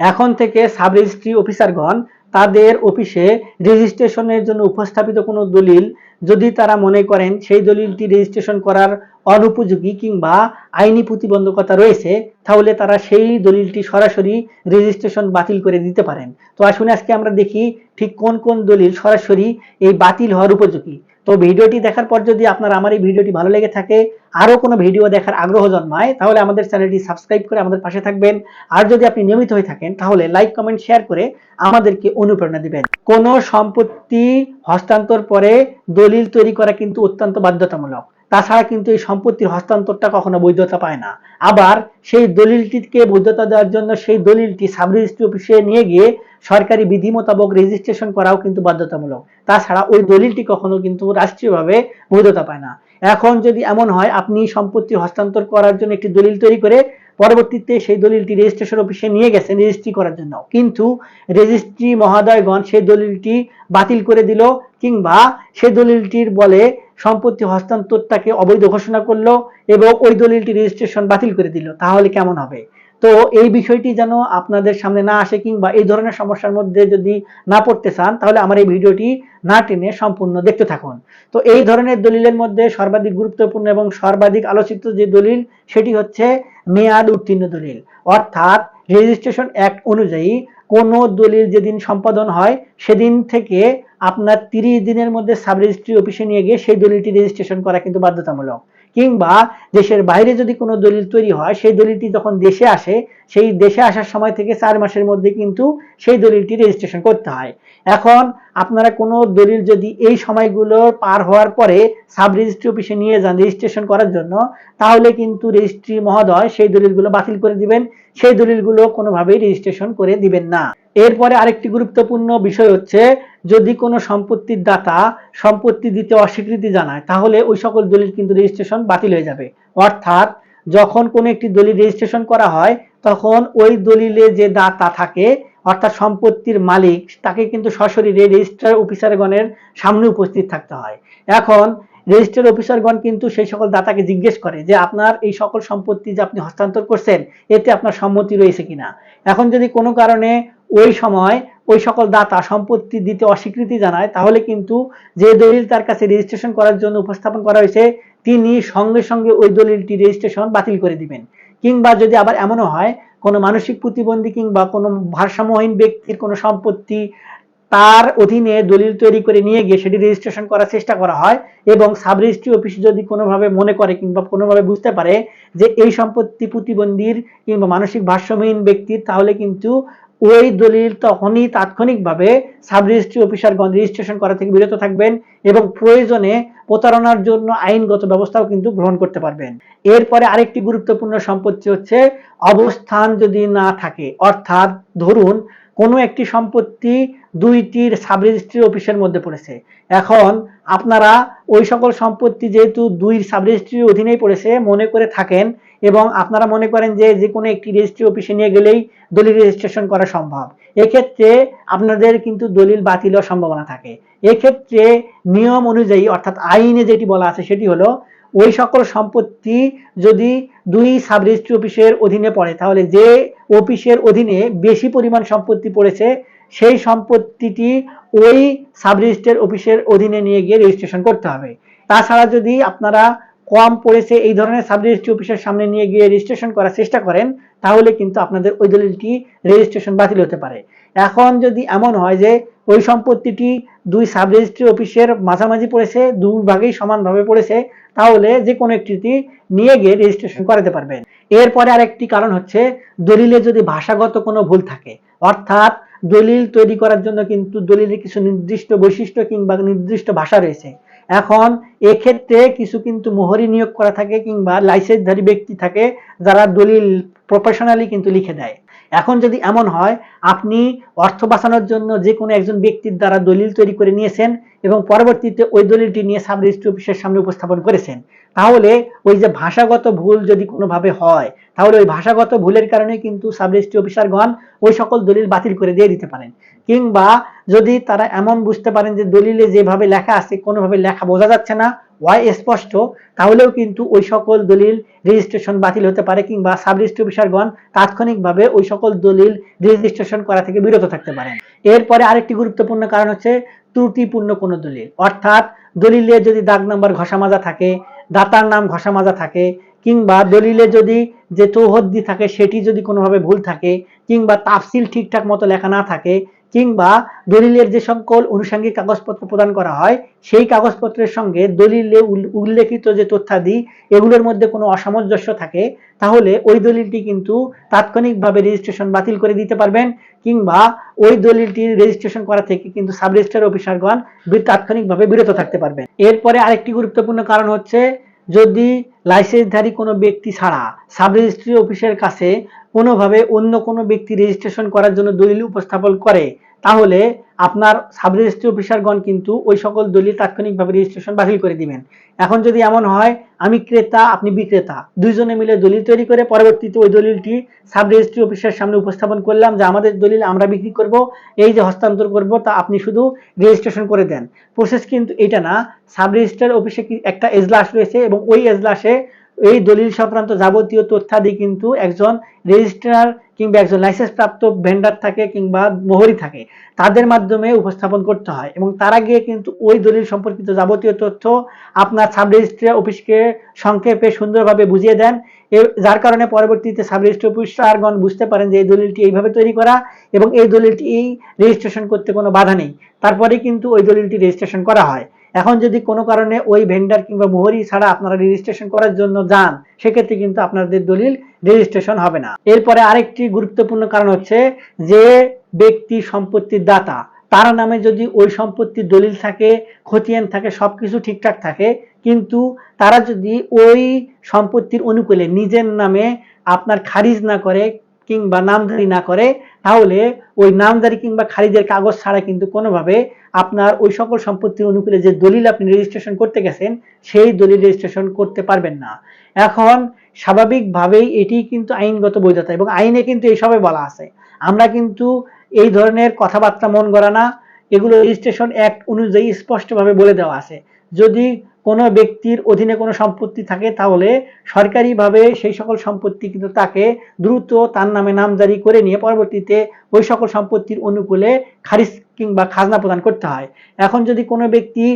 এখন থেকে sub registry অফিসারগণ তাদের অফিসে রেজিস্ট্রেশনের জন্য উপস্থাপিত কোনো দলিল যদি তারা মনে করেন সেই দলিলটি রেজিস্ট্রেশন করার অনুপযোগী কিংবা আইনি প্রতিবন্ধকতা রয়েছে, তাহলে তারা সেই দলিলটি সরাসরি রেজিস্ট্রেশন বাতিল করে দিতে পারেন। তো আসুন আজকে আমরা দেখি ঠিক কোন কোন দলিল সরাসরি এই বাতিল হওয়ার উপযোগী। তো ভিডিওটি দেখার পর যদি আপনার আমার এই ভিডিওটি ভালো লেগে থাকে, আরও কোনো ভিডিও দেখার আগ্রহ জন্মায়, তাহলে আমাদের চ্যানেলটি সাবস্ক্রাইব করে আমাদের পাশে থাকবেন। আর যদি আপনি নিয়মিত হয়ে থাকেন, তাহলে লাইক, কমেন্ট, শেয়ার করে আমাদেরকে অনুপ্রেরণা দিবেন। কোনো সম্পত্তি হস্তান্তর পরে দলিল তৈরি করা কিন্তু অত্যন্ত বাধ্যতামূলক। তাছাড়া কিন্তু এই সম্পত্তির হস্তান্তরটা কখনো বৈধতা পায় না। আবার সেই দলিলটিকে বৈধতা দেওয়ার জন্য সেই দলিলটি সাব রেজিস্ট্রি অফিসে নিয়ে গিয়ে সরকারি বিধি মোতাবেক রেজিস্ট্রেশন করাও কিন্তু বাধ্যতামূলক। তাছাড়া ওই দলিলটি কখনো কিন্তু রাষ্ট্রীয়ভাবে বৈধতা পায় না। এখন যদি এমন হয়, আপনি সম্পত্তি হস্তান্তর করার জন্য একটি দলিল তৈরি করে পরবর্তীতে সেই দলিলটি রেজিস্ট্রেশন অফিসে নিয়ে গেছেন রেজিস্ট্রি করার জন্য। কিন্তু রেজিস্ট্রি মহাদয়গণ সেই দলিলটি বাতিল করে দিল কিংবা সেই দলিলটির বলে সম্পত্তি হস্তান্তরটাকে অবৈধ ঘোষণা করল এবং ওই দলিলটি রেজিস্ট্রেশন বাতিল করে দিল। তাহলে কেমন হবে? তো এই বিষয়টি যেন আপনাদের সামনে না আসে কিংবা এই ধরনের সমস্যার মধ্যে যদি না পড়তে চান, তাহলে আমার এই ভিডিওটি না টেনে সম্পূর্ণ দেখতে থাকুন। তো এই ধরনের দলিলের মধ্যে সর্বাধিক গুরুত্বপূর্ণ এবং সর্বাধিক আলোচিত যে দলিল, সেটি হচ্ছে মেয়াদ উত্তীর্ণ দলিল। অর্থাৎ রেজিস্ট্রেশন অ্যাক্ট অনুযায়ী কোনো দলিল যেদিন সম্পাদন হয়, সেদিন থেকে আপনার তিরিশ দিনের মধ্যে সাব রেজিস্ট্রি অফিসে নিয়ে গিয়ে সেই দলিলটি রেজিস্ট্রেশন করা কিন্তু বাধ্যতামূলক। কিংবা দেশের বাইরে যদি কোনো দলিল তৈরি হয়, সেই দলিলটি যখন দেশে আসে, সেই দেশে আসার সময় থেকে চার মাসের মধ্যে কিন্তু সেই দলিলটি রেজিস্ট্রেশন করতে হয়। এখন আপনারা কোনো দলিল যদি এই সময়গুলো পার হওয়ার পরে সাব রেজিস্ট্রি অফিসে নিয়ে যান রেজিস্ট্রেশন করার জন্য, তাহলে কিন্তু রেজিস্ট্রি মহোদয় সেই দলিলগুলো বাতিল করে দিবেন। সেই দলিলগুলো কোনোভাবেই রেজিস্ট্রেশন করে দিবেন না। এরপরে আরেকটি গুরুত্বপূর্ণ বিষয় হচ্ছে যদি কোনো সম্পত্তির দাতা সম্পত্তি দিতে অস্বীকৃতি জানায়, তাহলে ওই সকল দলিল কিন্তু রেজিস্ট্রেশন বাতিল হয়ে যাবে। অর্থাৎ যখন কোনো একটি দলিল রেজিস্ট্রেশন করা হয়, তখন ওই দলিলে যে দাতা থাকে, অর্থাৎ সম্পত্তির মালিক, তাকে কিন্তু সশরীরে রেজিস্ট্রার অফিসারগণের সামনে উপস্থিত থাকতে হয়। এখন রেজিস্ট্রার অফিসারগণ কিন্তু সেই সকল দাতাকে জিজ্ঞেস করে যে, আপনার এই সকল সম্পত্তি যে আপনি হস্তান্তর করছেন, এতে আপনার সম্মতি রয়েছে কিনা? এখন যদি কোনো কারণে ওই সময় ওই সকল দাতা সম্পত্তি দিতে অস্বীকৃতি জানায়, তাহলে কিন্তু যে দলিল তার কাছে রেজিস্ট্রেশন করার জন্য উপস্থাপন করা হয়েছে, তিনি সঙ্গে সঙ্গে ওই দলিলটি রেজিস্ট্রেশন বাতিল করে দিবেন। কিংবা যদি আবার এমনও হয়, কোনো মানসিক প্রতিবন্ধী কিংবা কোনো ভারসাম্যহীন ব্যক্তির কোনো সম্পত্তি তার অধীনে দলিল তৈরি করে নিয়ে গিয়ে সেটি রেজিস্ট্রেশন করার চেষ্টা করা হয়, এবং সাব রেজিস্ট্রি অফিস যদি কোনোভাবে মনে করে কিংবা কোনোভাবে বুঝতে পারে যে এই সম্পত্তি প্রতিবন্ধীর কিংবা মানসিক ভারসাম্যহীন ব্যক্তির, তাহলে কিন্তু ওই দলিল তখনই তাৎক্ষণিকভাবে সাব রেজিস্ট্রি অফিসারগণ রেজিস্ট্রেশন করা থেকে বিরত থাকবেন এবং প্রয়োজনে প্রতারণার জন্য আইনগত ব্যবস্থাও কিন্তু গ্রহণ করতে পারবেন। এরপরে আরেকটি গুরুত্বপূর্ণ সম্পত্তি হচ্ছে অবস্থান যদি না থাকে, অর্থাৎ ধরুন কোনো একটি সম্পত্তি দুইটির সাব রেজিস্ট্রি অফিসের মধ্যে পড়েছে। এখন আপনারা ওই সকল সম্পত্তি যেহেতু দুই সাব রেজিস্ট্রির অধীনেই পড়েছে, মনে করে থাকেন এবং আপনারা মনে করেন যে যে কোনো একটি রেজিস্ট্রি অফিসে নিয়ে গেলেই দলিল রেজিস্ট্রেশন করা সম্ভব। এক্ষেত্রে আপনাদের কিন্তু দলিল বাতিল হওয়ার সম্ভাবনা থাকে। এক্ষেত্রে নিয়ম অনুযায়ী, অর্থাৎ আইনে যেটি বলা আছে সেটি হলো, ওই সকল সম্পত্তি যদি দুই সাব রেজিস্ট্রি অফিসের অধীনে পড়ে, তাহলে যে অফিসের অধীনে বেশি পরিমাণ সম্পত্তি পড়েছে, সেই সম্পত্তিটি ওই সাব রেজিস্ট্রার অফিসের অধীনে নিয়ে গিয়ে রেজিস্ট্রেশন করতে হবে। তাছাড়া যদি আপনারা কম পড়েছে এই ধরনের সাব রেজিস্ট্রি অফিসের সামনে নিয়ে গিয়ে রেজিস্ট্রেশন করার চেষ্টা করেন, তাহলে কিন্তু আপনাদের ওই দলিলটি রেজিস্ট্রেশন বাতিল হতে পারে। এখন যদি এমন হয় যে ওই সম্পত্তিটি দুই সাব রেজিস্ট্রি অফিসের মাঝামাঝি পড়েছে, দুই ভাগেই সমানভাবে পড়েছে, তাহলে যে কোনো একটিতে নিয়ে গিয়ে রেজিস্ট্রেশন করাতে পারবেন। এরপরে আরেকটি কারণ হচ্ছে, দলিলে যদি ভাষাগত কোনো ভুল থাকে, অর্থাৎ দলিল তৈরি করার জন্য কিন্তু দলিলের কিছু নির্দিষ্ট বৈশিষ্ট্য কিংবা নির্দিষ্ট ভাষা রয়েছে। এখন এক্ষেত্রে কিছু কিন্তু মোহরি নিয়োগ করা থাকে কিংবা লাইসেন্সধারী ব্যক্তি থাকে যারা দলিল প্রফেশনালি কিন্তু লিখে দেয়। এখন যদি এমন হয়, আপনি অর্থ বাঁচানোর জন্য যে কোনো একজন ব্যক্তির দ্বারা দলিল তৈরি করে নিয়েছেন এবং পরবর্তীতে ওই দলিলটি নিয়ে সাব রেজিস্ট্রি অফিসের সামনে উপস্থাপন করেছেন। তাহলে ওই যে ভাষাগত ভুল যদি কোনোভাবে হয়, তাহলে ওই ভাষাগত ভুলের কারণে কিন্তু সাব রেজিস্ট্রি অফিসারগণ ওই সকল দলিল বাতিল করে দিয়ে দিতে পারেন। কিংবা যদি তারা এমন বুঝতে পারেন যে দলিলে যেভাবে লেখা আছে, কোনোভাবে লেখা বোঝা যাচ্ছে না ওয়াই স্পষ্ট, তাহলেও কিন্তু ওই সকল দলিল রেজিস্ট্রেশন বাতিল হতে পারে কিংবা সাব রেজিস্ট্রি অফিসারগণ তাৎক্ষণিকভাবে ওই সকল দলিল রেজিস্ট্রেশন করা থেকে বিরত থাকতে পারেন। এরপরে আরেকটি গুরুত্বপূর্ণ কারণ হচ্ছে ত্রুটিপূর্ণ কোনো দলিল। অর্থাৎ দলিলে যদি দাগ নাম্বার ঘষা মাজা থাকে, দাতার নাম ঘষা মাজা থাকে, কিংবা দলিলে যদি যে চৌহদ্দি থাকে, সেটি যদি কোনোভাবে ভুল থাকে, কিংবা তাফসিল ঠিকঠাক মতো লেখা না থাকে কিংবা দলিলের যে সকল অনুষঙ্গিক কাগজপত্র প্রদান করা হয়, সেই কাগজপত্রের সঙ্গে দলিলে উল্লেখিত যে তথ্যাদি, এগুলোর মধ্যে কোনো অসামঞ্জস্য থাকে, তাহলে ওই দলিলটি কিন্তু তাৎক্ষণিকভাবে রেজিস্ট্রেশন বাতিল করে দিতে পারবেন, কিংবা ওই দলিলটির রেজিস্ট্রেশন করা থেকে কিন্তু সাব রেজিস্ট্রার অফিসারগণ তাৎক্ষণিকভাবে বিরত থাকতে পারবেন। এরপরে আরেকটি গুরুত্বপূর্ণ কারণ হচ্ছে, যদি লাইসেন্সধারী কোনো ব্যক্তি ছাড়া সাব রেজিস্ট্রি অফিসের কাছে কোনোভাবে অন্য কোনো ব্যক্তি রেজিস্ট্রেশন করার জন্য দলিল উপস্থাপন করে, তাহলে আপনার সাব রেজিস্ট্রি অফিসারগণ কিন্তু ওই সকল দলিল তাৎক্ষণিকভাবে রেজিস্ট্রেশন বাতিল করে দিবেন। এখন যদি এমন হয়, আমি ক্রেতা, আপনি বিক্রেতা, দুইজনে মিলে দলিল তৈরি করে পরবর্তীতে ওই দলিলটি সাব রেজিস্ট্রি অফিসের সামনে উপস্থাপন করলাম যে আমাদের দলিল আমরা বিক্রি করব, এই যে হস্তান্তর করব তা আপনি শুধু রেজিস্ট্রেশন করে দেন। প্রসেস কিন্তু এটা না সাব রেজিস্ট্রার অফিসে একটা এজলাস রয়েছে এবং ওই এজলাসে এই দলিল সংক্রান্ত যাবতীয় তথ্যাদি কিন্তু একজন রেজিস্ট্রার কিংবা একজন লাইসেন্স প্রাপ্ত ভেন্ডার থাকে কিংবা মোহরি থাকে, তাদের মাধ্যমে উপস্থাপন করতে হয়। এবং তারা গিয়ে কিন্তু ওই দলিল সম্পর্কিত যাবতীয় তথ্য আপনার সাব রেজিস্ট্রার অফিসকে সংক্ষেপে সুন্দরভাবে বুঝিয়ে দেন। যার কারণে পরবর্তীতে সাব রেজিস্ট্রি অফিসারগণ বুঝতে পারেন যে এই দলিলটি এইভাবে তৈরি করা এবং এই দলিলটি এই রেজিস্ট্রেশন করতে কোনো বাধা নেই। তারপরে কিন্তু ওই দলিলটি রেজিস্ট্রেশন করা হয়। এখন যদি কোনো কারণে ওই ভেন্ডার কিংবা মোহরি ছাড়া আপনারা রেজিস্ট্রেশন করার জন্য যান, সেক্ষেত্রে কিন্তু আপনাদের দলিল রেজিস্ট্রেশন হবে না। এরপরে আরেকটি গুরুত্বপূর্ণ কারণ হচ্ছে যে ব্যক্তি সম্পত্তির দাতা, তার নামে যদি ওই সম্পত্তির দলিল থাকে, খতিয়ান থাকে, সবকিছু ঠিকঠাক থাকে, কিন্তু তারা যদি ওই সম্পত্তির অনুকূলে নিজের নামে আপনার খারিজ না করে কিংবা নামধারি না করে, তাহলে ওই নামধারি কিংবা খারিজের কাগজ ছাড়া কিন্তু কোনোভাবে আপনার ওই সকল সম্পত্তির অনুকূলে যে দলিল আপনি রেজিস্ট্রেশন করতে গেছেন, সেই দলিল রেজিস্ট্রেশন করতে পারবেন না। এখন স্বাভাবিকভাবেই এটি কিন্তু আইনগত বৈধতা এবং আইনে কিন্তু এইসবে বলা আছে। আমরা কিন্তু এই ধরনের কথাবার্তা মন গড়া না। এগুলো রেজিস্ট্রেশন অ্যাক্ট অনুযায়ী স্পষ্টভাবে বলে দেওয়া আছে। যদি কোনো ব্যক্তির অধীনে কোনো সম্পত্তি থাকে, তাহলে সরকারিভাবে সেই সকল সম্পত্তি কিন্তু তাকে দ্রুত তার নামে নামজারি করে নিয়ে পরবর্তীতে ওই সকল সম্পত্তির অনুকূলে খারিজ কিংবা খাজনা প্রদান করতে হয়। এখন যদি কোনো ব্যক্তি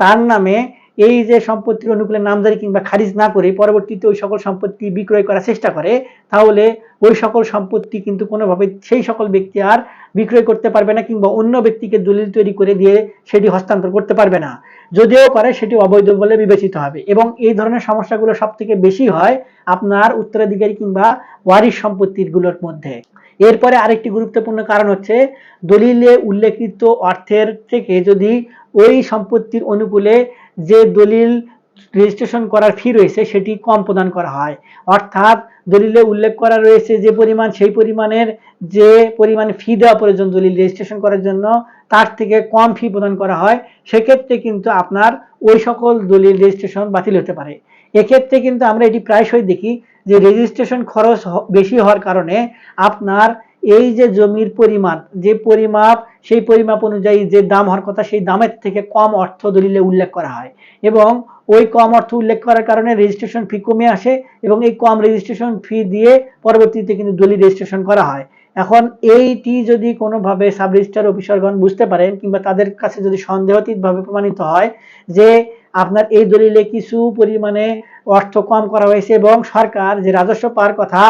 তার নামে এই যে সম্পত্তির অনুকূলে নামজারি কিংবা খারিজ না করে পরবর্তীতে ওই সকল সম্পত্তি বিক্রয় করার চেষ্টা করে, তাহলে ওই সকল সম্পত্তি কিন্তু কোনোভাবে সেই সকল ব্যক্তি আর বিক্রয় করতে পারবে না কিংবা অন্য ব্যক্তিকে দলিল তৈরি করে দিয়ে সেটি হস্তান্তর করতে পারবে না। যদিও করে সেটি অবৈধ বলে বিবেচিত হবে এবং এই ধরনের সমস্যাগুলো সব থেকে বেশি হয় আপনার উত্তরাধিকারী কিংবা ওয়ারিশ সম্পত্তিরগুলোর মধ্যে। এরপরে আরেকটি গুরুত্বপূর্ণ কারণ হচ্ছে, দলিলে উল্লেখিত অর্থের থেকে যদি ওই সম্পত্তির অনুকূলে যে দলিল রেজিস্ট্রেশন করার ফি রয়েছে, সেটি কম প্রদান করা হয়। অর্থাৎ দলিলে উল্লেখ করা রয়েছে যে পরিমাণ, সেই পরিমাণের যে পরিমাণ ফি দেওয়া প্রয়োজন দলিল রেজিস্ট্রেশন করার জন্য, তার থেকে কম ফি প্রদান করা হয়। সেক্ষেত্রে কিন্তু আপনার ওই সকল দলিল রেজিস্ট্রেশন বাতিল হতে পারে। এক্ষেত্রে কিন্তু আমরা এটি প্রায়শই দেখি যে রেজিস্ট্রেশন খরচ বেশি হওয়ার কারণে আপনার এই যে জমির পরিমাণ, যে পরিমাপ সেই পরিমাপ অনুযায়ী যে দাম হওয়ার কথা, সেই দামের থেকে কম অর্থ দলিলে উল্লেখ করা হয়। এবং ওই কম অর্থ উল্লেখ করার কারণে রেজিস্ট্রেশন ফি কমে আসে এবং এই কম রেজিস্ট্রেশন ফি দিয়ে পরবর্তীতে কিন্তু দলিল রেজিস্ট্রেশন করা হয়। এখন এইটি যদি কোনোভাবে সাব রেজিস্ট্রার অফিসারগণ বুঝতে পারেন কিংবা তাদের কাছে যদি সন্দেহাতীতভাবে প্রমাণিত হয় যে আপনার এই দলিলে কিছু পরিমাণে অর্থ কম করা হয়েছে এবং সরকার যে রাজস্ব পাওয়ার কথা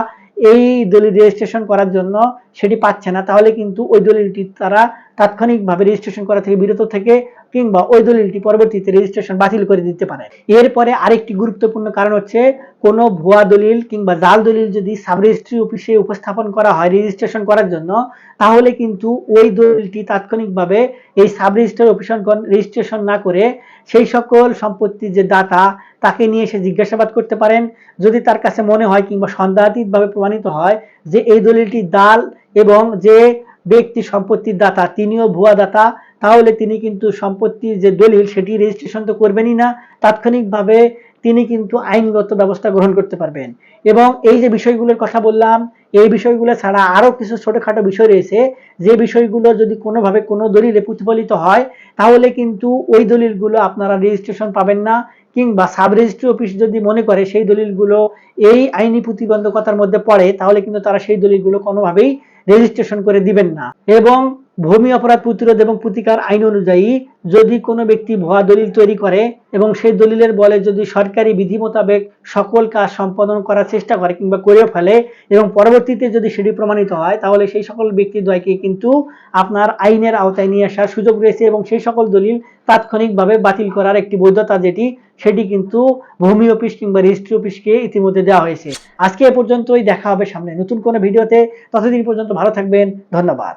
এই দলিল রেজিস্ট্রেশন করার জন্য সেটি পাচ্ছে না, তাহলে কিন্তু ওই দলিলটি তারা তাৎক্ষণিকভাবে রেজিস্ট্রেশন করা থেকে বিরত থেকে কিংবা ওই দলিলটি পরবর্তীতে রেজিস্ট্রেশন বাতিল করে দিতে পারে। এরপরে আরেকটি গুরুত্বপূর্ণ কারণ হচ্ছে, কোনো ভুয়া দলিল কিংবা জাল দলিল যদি সাব রেজিস্ট্রি অফিসে উপস্থাপন করা হয় রেজিস্ট্রেশন করার জন্য, তাহলে কিন্তু ওই দলিলটি তাৎক্ষণিকভাবে এই সাব রেজিস্ট্রার অফিসারগণ রেজিস্ট্রেশন না করে সেই সকল সম্পত্তির যে দাতা, তাকে নিয়ে এসে জিজ্ঞাসাবাদ করতে পারেন। যদি তার কাছে মনে হয় কিংবা সন্দেহাতীতভাবে প্রমাণিত হয় যে এই দলিলটি দাল এবং যে ব্যক্তি সম্পত্তির দাতা, তিনিও ভুয়া দাতা তাহলে তিনি কিন্তু সম্পত্তির যে দলিল সেটি রেজিস্ট্রেশন তো করবেনই না, তাৎক্ষণিকভাবে তিনি কিন্তু আইনগত ব্যবস্থা গ্রহণ করতে পারবেন। এবং এই যে বিষয়গুলোর কথা বললাম এই বিষয়গুলো ছাড়া আরও কিছু ছোটখাটো বিষয় রয়েছে। যে বিষয়গুলো যদি কোনোভাবে কোনো দলিলে প্রতিফলিত হয়, তাহলে কিন্তু ওই দলিলগুলো আপনারা রেজিস্ট্রেশন পাবেন না কিংবা সাব রেজিস্ট্রি অফিস যদি মনে করে সেই দলিলগুলো এই আইনি প্রতিবন্ধকতার মধ্যে পড়ে, তাহলে কিন্তু তারা সেই দলিলগুলো কোনোভাবেই রেজিস্ট্রেশন করে দিবেন না। এবং ভূমি অপরাধ প্রতিরোধ এবং প্রতিকার আইন অনুযায়ী যদি কোনো ব্যক্তি ভুয়া দলিল তৈরি করে এবং সেই দলিলের বলে যদি সরকারি বিধি মোতাবেক সকল কাজ সম্পাদন করার চেষ্টা করে কিংবা করেও ফেলে এবং পরবর্তীতে যদি সেটি প্রমাণিত হয়, তাহলে সেই সকল ব্যক্তি দ্বয়কে কিন্তু আপনার আইনের আওতায় নিয়ে আসার সুযোগ রয়েছে এবং সেই সকল দলিল তাৎক্ষণিকভাবে বাতিল করার একটি বৈধতা যেটি, সেটি কিন্তু ভূমি অফিস কিংবা রেজিস্ট্রি অফিসকে ইতিমধ্যে দেওয়া হয়েছে। আজকে এ পর্যন্তই, দেখা হবে সামনে নতুন কোনো ভিডিওতে। ততদিন পর্যন্ত ভালো থাকবেন, ধন্যবাদ।